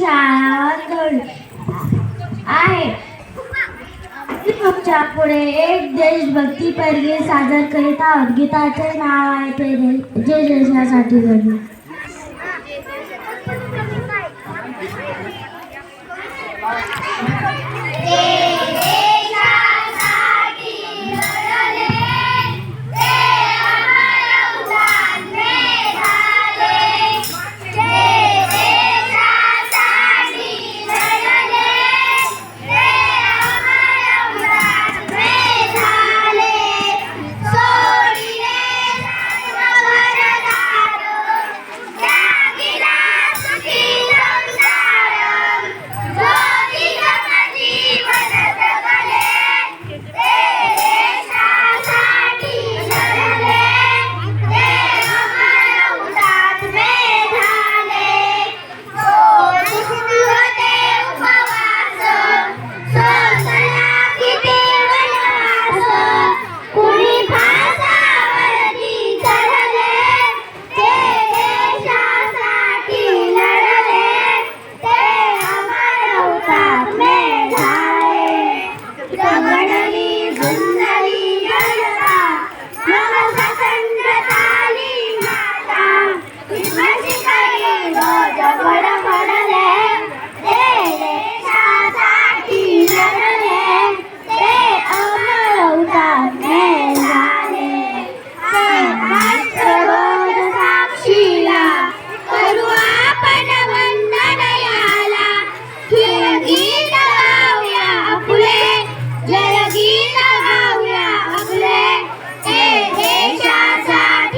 झाडावर आहे. पुढे एक देशभक्ती परगे सादर करीत आहोत. गीताचे नाव आहे ते जे देशासाठी घडले Yeah.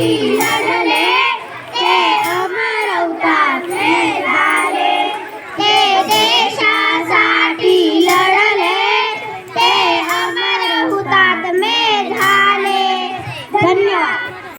happy.